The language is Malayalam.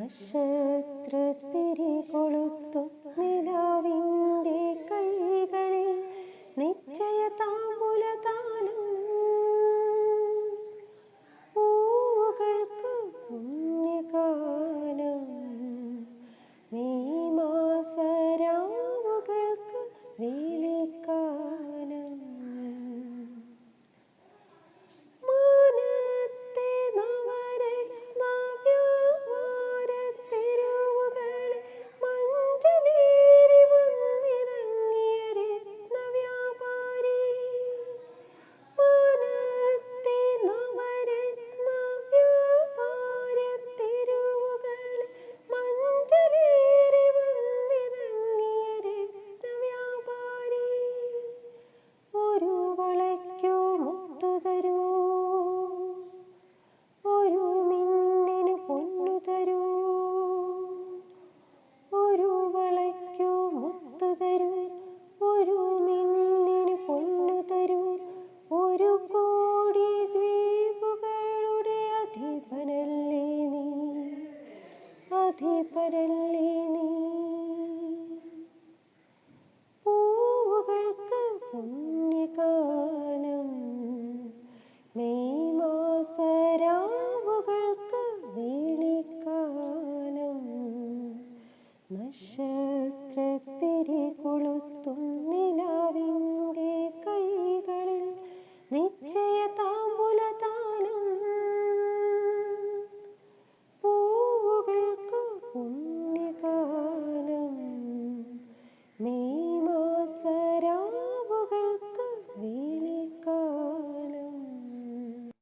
നക്ഷത്രത്തിരി അധിപരല്ലേ നീ. പൂവുകൾക്ക് പുണ്യകാലം മെയ് മാസരാവുകൾക്ക് വേളിക്കാലം നക്ഷത്രത്തിരി കൊളുത്തും നിലാ